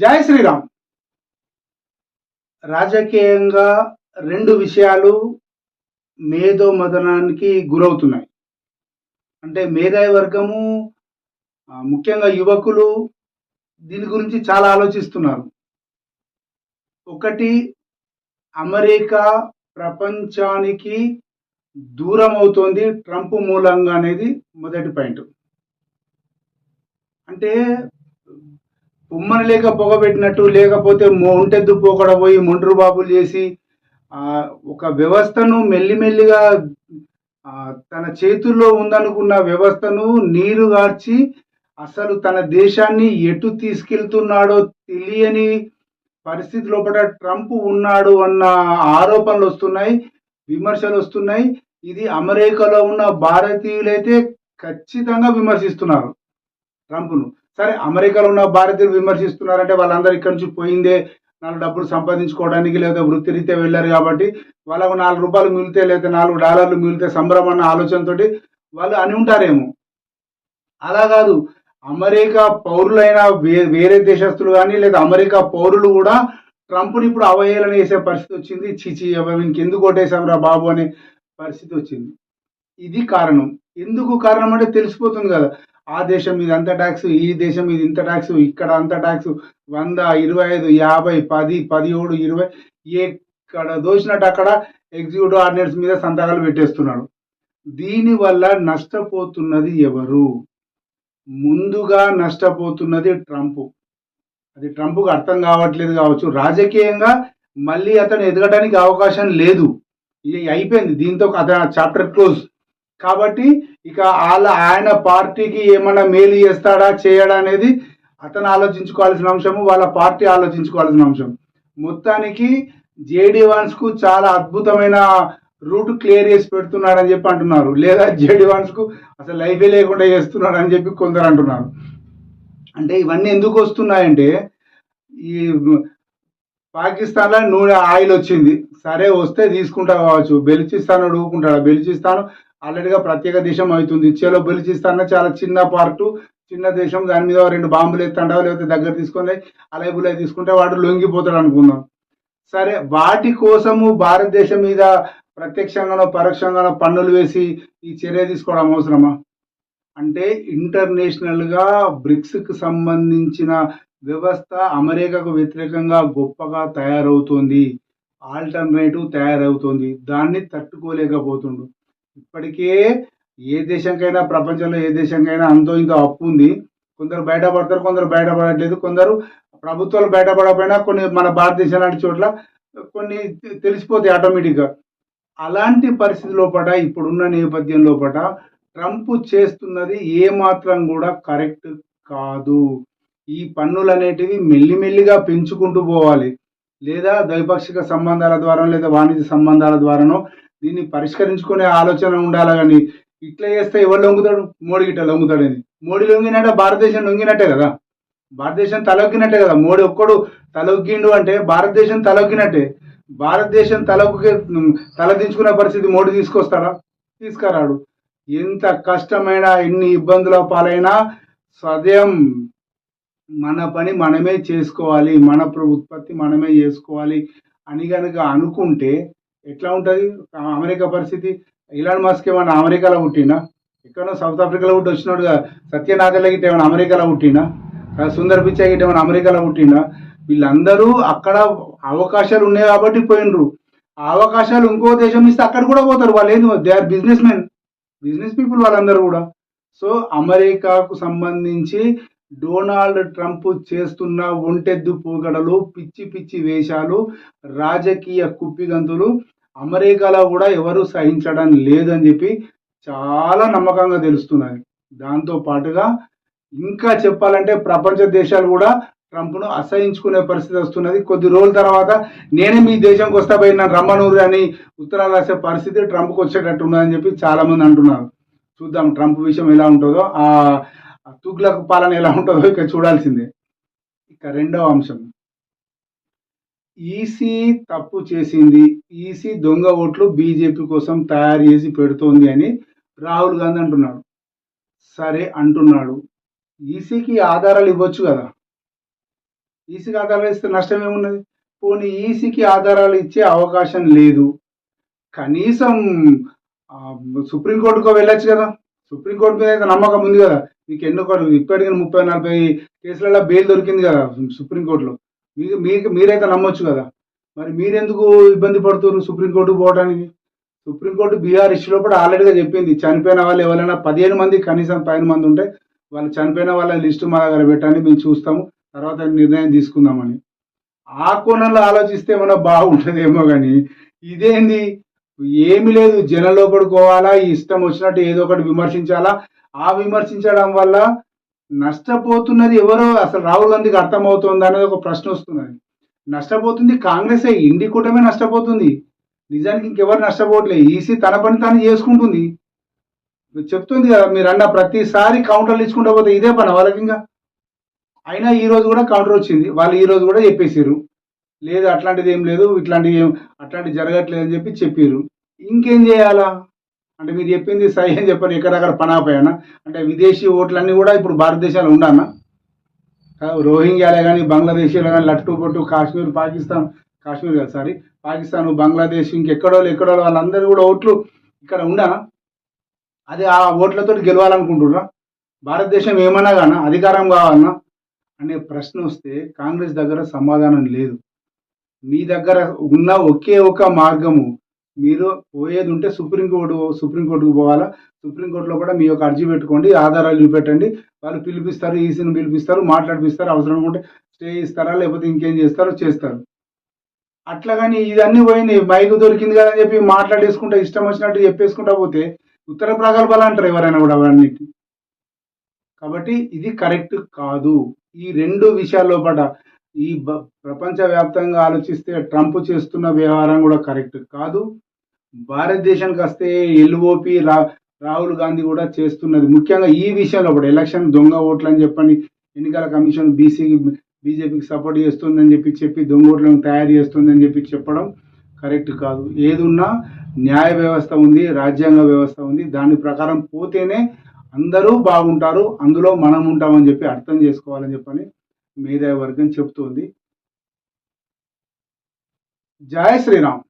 జై శ్రీరామ్. రాజకీయంగా రెండు విషయాలు మేధో మదనానికి గురవుతున్నాయి. అంటే మేధావి వర్గము ముఖ్యంగా యువకులు దీని గురించి చాలా ఆలోచిస్తున్నారు. ఒకటి అమెరికా ప్రపంచానికి దూరం అవుతోంది ట్రంప్ మూలంగా అనేది మొదటి పాయింట్. అంటే ఉమ్మని లేక పొగబెట్టినట్టు లేకపోతే ఒంటెద్దు పోకడ పోయి మొండ్రు బాబులు చేసి ఒక వ్యవస్థను మెల్లిమెల్లిగా తన చేతుల్లో ఉందనుకున్న వ్యవస్థను నీరు గార్చి అసలు తన దేశాన్ని ఎటు తీసుకెళ్తున్నాడో తెలియని పరిస్థితి లోపల ట్రంప్ ఉన్నాడు అన్న ఆరోపణలు వస్తున్నాయి విమర్శలు వస్తున్నాయి. ఇది అమెరికాలో ఉన్న భారతీయులైతే ఖచ్చితంగా విమర్శిస్తున్నారు ట్రంప్ను. సరే అమెరికాలో ఉన్న భారతీయులు విమర్శిస్తున్నారంటే వాళ్ళందరూ ఇక్కడి నుంచి పోయిందే నాలుగు డబ్బులు సంపాదించుకోవడానికి లేదా వృత్తిరీత్యా వెళ్ళారు కాబట్టి వాళ్ళకు నాలుగు రూపాయలు మిగిలితే లేదా నాలుగు డాలర్లు మిగిలితే సంబరం అన్న ఆలోచనతోటి వాళ్ళు అని ఉంటారేమో. అలా కాదు అమెరికా పౌరులైన వేరే దేశస్తులు కానీ లేదా అమెరికా పౌరులు కూడా ట్రంప్ని ఇప్పుడు అవహేళన చేసే పరిస్థితి వచ్చింది. చిచి ఇంకెందుకు ఓటేసాంరా బాబు అనే పరిస్థితి వచ్చింది. ఇది కారణం. ఎందుకు కారణం అంటే తెలిసిపోతుంది కదా. ఆ దేశం మీద అంత ట్యాక్స్ ఈ దేశం మీద ఇంత ట్యాక్స్ ఇక్కడ అంత ట్యాక్స్ వంద ఇరవై ఐదు యాభై పది పదిహేడు ఇరవై ఎక్కడ దోచినట్టు అక్కడ ఎగ్జిక్యూటివ్ ఆర్డినెన్స్ మీద సంతకాలు పెట్టేస్తున్నాడు. దీనివల్ల నష్టపోతున్నది ఎవరు? ముందుగా నష్టపోతున్నది ట్రంప్. అది ట్రంప్కు అర్థం కావట్లేదు కావచ్చు. రాజకీయంగా మళ్ళీ అతను ఎదగడానికి అవకాశం లేదు. ఇది అయిపోయింది. దీంతో అతను చాప్టర్ క్లోజ్ కాబట్టి ఇక వాళ్ళ ఆయన పార్టీకి ఏమైనా మేలు చేస్తాడా చేయడా అనేది అతను ఆలోచించుకోవాల్సిన అంశము వాళ్ళ పార్టీ ఆలోచించుకోవాల్సిన అంశం. మొత్తానికి జేడీ వన్స్కు చాలా అద్భుతమైన రూట్ క్లియర్ చేసి పెడుతున్నాడని చెప్పి అంటున్నారు. లేదా జేడీ వన్స్కు అసలు లైఫే లేకుండా చేస్తున్నాడు అని చెప్పి కొందరు అంటున్నారు. అంటే ఇవన్నీ ఎందుకు వస్తున్నాయంటే ఈ పాకిస్తాన్లో నూనె ఆయిల్ వచ్చింది. సరే వస్తే తీసుకుంటా కావచ్చు. బెలిచిస్తాను ఊరుకుంటాడు బెలిచిస్తాను. ఆల్రెడీగా ప్రత్యేక దేశం అవుతుంది. చేలో బలిచిస్తాన చాలా చిన్న పార్టు చిన్న దేశం దాని మీద రెండు బాంబులు ఎత్తంటావు లేకపోతే దగ్గర తీసుకొని అలాగే తీసుకుంటే వాడు లొంగిపోతాడు అనుకుందాం. సరే వాటి కోసము భారతదేశం మీద ప్రత్యక్షంగానో పరోక్షంగానో పన్నులు వేసి ఈ చర్య తీసుకోవడం అవసరమా? అంటే ఇంటర్నేషనల్గా బ్రిక్స్కి సంబంధించిన వ్యవస్థ అమెరికాకు వ్యతిరేకంగా గొప్పగా తయారవుతుంది. ఆల్టర్నేటివ్ తయారవుతుంది. దాన్ని తట్టుకోలేకపోతుండు. ఇప్పటికే ఏ దేశంకైనా ప్రపంచంలో ఏ దేశంకైనా అంతో ఇంతో అప్పు ఉంది. కొందరు బయటపడతారు కొందరు బయటపడట్లేదు. కొందరు ప్రభుత్వాలు బయటపడకపోయినా కొన్ని మన భారతదేశం లాంటి చోట్ల కొన్ని తె- తెలిసిపోతాయి ఆటోమేటిక్గా. అలాంటి పరిస్థితి లోపల ఇప్పుడున్న నేపథ్యం లోపల ట్రంప్ చేస్తున్నది ఏమాత్రం కూడా కరెక్ట్ కాదు. ఈ పన్నులు అనేటివి మెల్లిమెల్లిగా పెంచుకుంటూ పోవాలి. లేదా ద్వైపాక్షిక సంబంధాల ద్వారా లేదా వాణిజ్య సంబంధాల ద్వారానో దీన్ని పరిష్కరించుకునే ఆలోచన ఉండాలి కానీ ఇట్లా చేస్తే ఎవరు లొంగుతాడు? మోడీ ఇట్లా లొంగుతాడని మోడీ లొంగినట్టే భారతదేశం లొంగినట్టే కదా? భారతదేశం తలొగ్గినట్టే కదా? మోడీ ఒక్కడు తలొగ్గిండు అంటే భారతదేశం తలొగ్గినట్టే భారతదేశం తలొగ్గి తలదించుకునే పరిస్థితి మోడీ తీసుకొస్తాడా? తీసుకురాడు. ఎంత కష్టమైన ఎన్ని ఇబ్బందుల పాలైనా సదయం మన పని మనమే చేసుకోవాలి మన ఉత్పత్తి మనమే చేసుకోవాలి అని కనుక అనుకుంటే ఎట్లా ఉంటుంది? అమెరికా పరిస్థితి ఇలాన్ మస్క్ ఏమన్నా అమెరికాలో పుట్టినా? ఎక్కడో సౌత్ ఆఫ్రికాలో పుట్టి వచ్చినాడుగా సత్యనాథల గిట్ట ఏమైనా అమెరికాలో పుట్టినా? సుందర్ పిచ్చా గిట్ట ఏమైనా అమెరికాలో పుట్టినా? వీళ్ళందరూ అక్కడ అవకాశాలు ఉన్నాయి కాబట్టి పోయినరు. ఆ అవకాశాలు ఇంకో దేశం ఇస్తే అక్కడ కూడా పోతారు. వాళ్ళు ఏంది? They are businessmen business people వాళ్ళందరూ కూడా. సో అమెరికాకు సంబంధించి డొనాల్డ్ ట్రంప్ చేస్తున్న ఒంటెద్దు పోగడలు పిచ్చి పిచ్చి వేషాలు రాజకీయ కుప్పిగంతులు అమెరికాలో కూడా ఎవరు సహించడం లేదని చెప్పి చాలా నమ్మకంగా తెలుస్తున్నది దాంతో పాటుగా ఇంకా చెప్పాలంటే ప్రపంచ దేశాలు కూడా ట్రంప్ను అసహించుకునే పరిస్థితి వస్తున్నది. కొద్ది రోజుల తర్వాత నేనే మీ దేశంకి వస్తా పోయి రమ్మనూరు అని ఉత్తరాలు రాసే పరిస్థితి ట్రంప్కి వచ్చేటట్టు ఉన్నదని చెప్పి చాలామంది అంటున్నారు. చూద్దాం ట్రంప్ విషయం ఎలా ఉంటుందో. ఆ తుగ్లకు పాలన ఎలా ఉంటుందో ఇక చూడాల్సిందే. ఇక రెండవ అంశం. ఈసీ తప్పు చేసింది. ఈసీ దొంగ ఓట్లు బీజేపీ కోసం తయారు చేసి పెడుతోంది అని రాహుల్ గాంధీ అంటున్నాడు. సరే అంటున్నాడు. ఈసీకి ఆధారాలు ఇవ్వచ్చు కదా? ఈసీకి ఆధారాలు ఇస్తే నష్టం ఏమున్నది? పోనీ ఈసీకి ఆధారాలు ఇచ్చే అవకాశం లేదు. కనీసం సుప్రీంకోర్టుకో వెళ్ళొచ్చు కదా? సుప్రీంకోర్టు మీద అయితే నమ్మకం ఉంది కదా? మీకు ఎన్నో కోట్లు ఇప్పటికీ ముప్పై నలభై కేసులలో బెయిల్ దొరికింది కదా సుప్రీంకోర్టులో. మీకు మీకు మీరైతే నమ్మొచ్చు కదా. మరి మీరెందుకు ఇబ్బంది పడుతున్నారు సుప్రీంకోర్టుకు పోవడానికి సుప్రీంకోర్టు బీహార్ ఇష్యూలో కూడా ఆల్రెడీగా చెప్పింది చనిపోయిన వాళ్ళు ఎవరైనా పదిహేను మంది కనీసం పైన మంది ఉంటే వాళ్ళు చనిపోయిన వాళ్ళ లిస్టు మా దగ్గర పెట్టండి మేము చూస్తాము తర్వాత నిర్ణయం తీసుకుందామని. ఆ కోణంలో ఆలోచిస్తే ఏమైనా బాగుంటుందేమో కానీ ఇదేంది? ఏమి లేదు జనంలో పడుకోవాలా ఇష్టం వచ్చినట్టు ఏదో ఒకటి విమర్శించాలా ఆ విమర్శించడం వల్ల నష్టపోతున్నది ఎవరో అసలు రాహుల్ గాంధీకి అర్థమవుతుంది అనేది ఒక ప్రశ్న వస్తున్నది. నష్టపోతుంది కాంగ్రెస్ ఇండి కూటమే నష్టపోతుంది. నిజానికి ఇంకెవరు నష్టపోవట్లేదు ఈసీ తన పని తాను చేసుకుంటుంది. చెప్తుంది కదా మీరు అన్న ప్రతిసారి కౌంటర్లు ఇచ్చుకుంటూ పోతే ఇదే పని వాళ్ళకి ఇంకా. అయినా ఈరోజు కూడా కౌంటర్ వచ్చింది. వాళ్ళు ఈరోజు కూడా చెప్పేసారు లేదు అట్లాంటిది ఏం లేదు ఇట్లాంటివి ఏం అట్లాంటివి జరగట్లేదు అని చెప్పి చెప్పారు ఇంకేం చేయాలా? అంటే మీరు చెప్పింది సై అని చెప్పారు. ఎక్కడక్కడ పనాపోయానా? అంటే విదేశీ ఓట్లన్నీ కూడా ఇప్పుడు భారతదేశంలో ఉండానా? రోహింగ్యాలే కానీ బంగ్లాదేశీలో కానీ లట్టు పొట్టు కాశ్మీర్ పాకిస్తాన్ కాశ్మీర్ కాదు సారీ. పాకిస్తాన్ బంగ్లాదేశ్ ఇంకెక్కడో ఎక్కడో వాళ్ళందరూ కూడా ఓట్లు ఇక్కడ ఉండానా? అది ఆ ఓట్లతో గెలవాలనుకుంటున్నా భారతదేశం ఏమన్నా కానీ? అధికారం కావాలన్నా అనే ప్రశ్న వస్తే కాంగ్రెస్ దగ్గర సమాధానం లేదు. మీ దగ్గర ఉన్న ఒకే ఒక మార్గము మీరు పోయేది ఉంటే సుప్రీంకోర్టు సుప్రీంకోర్టుకు పోవాలా? సుప్రీంకోర్టులో కూడా మీ యొక్క అర్జీ పెట్టుకోండి ఆధారాలు చూపెట్టండి వాళ్ళు పిలిపిస్తారు ఈసీని పిలిపిస్తారు మాట్లాడిపిస్తారు అవసరం ఉంటే స్టే ఇస్తారా? లేకపోతే ఇంకేం చేస్తారో చేస్తారు. అట్లా కానీ ఇదన్నీ పోయినాయి మైకు దొరికింది కదా అని చెప్పి మాట్లాడేసుకుంటా ఇష్టం వచ్చినట్టు చెప్పేసుకుంటా పోతే ఉత్తర ప్రగల్భాలు అంటారు ఎవరైనా కూడా అవన్నిటి. కాబట్టి ఇది కరెక్ట్ కాదు. ఈ రెండు విషయాల్లో పట ఈ బ- ప్రపంచవ్యాప్తంగా ఆలోచిస్తే ట్రంప్ చేస్తున్న వ్యవహారం కూడా కరెక్ట్ కాదు. భారతదేశానికి వస్తే ఎల్ఓపి రా రాహుల్ గాంధీ కూడా చేస్తున్నది. ముఖ్యంగా ఈ విషయంలో కూడా ఎలక్షన్ దొంగ ఓట్లు అని చెప్పని ఎన్నికల కమిషన్ బీసీ బీజేపీకి సపోర్ట్ చేస్తుందని చెప్పి చెప్పి దొంగ ఓట్లను తయారు చేస్తుందని చెప్పి చెప్పడం కరెక్ట్ కాదు. ఏదున్నా న్యాయ వ్యవస్థ ఉంది రాజ్యాంగ వ్యవస్థ ఉంది. దాని ప్రకారం పోతేనే అందరూ బాగుంటారు అందులో మనం ఉంటామని చెప్పి అర్థం చేసుకోవాలని చెప్పని మేధావి వర్గం చెప్తుంది. జయ శ్రీరామ్.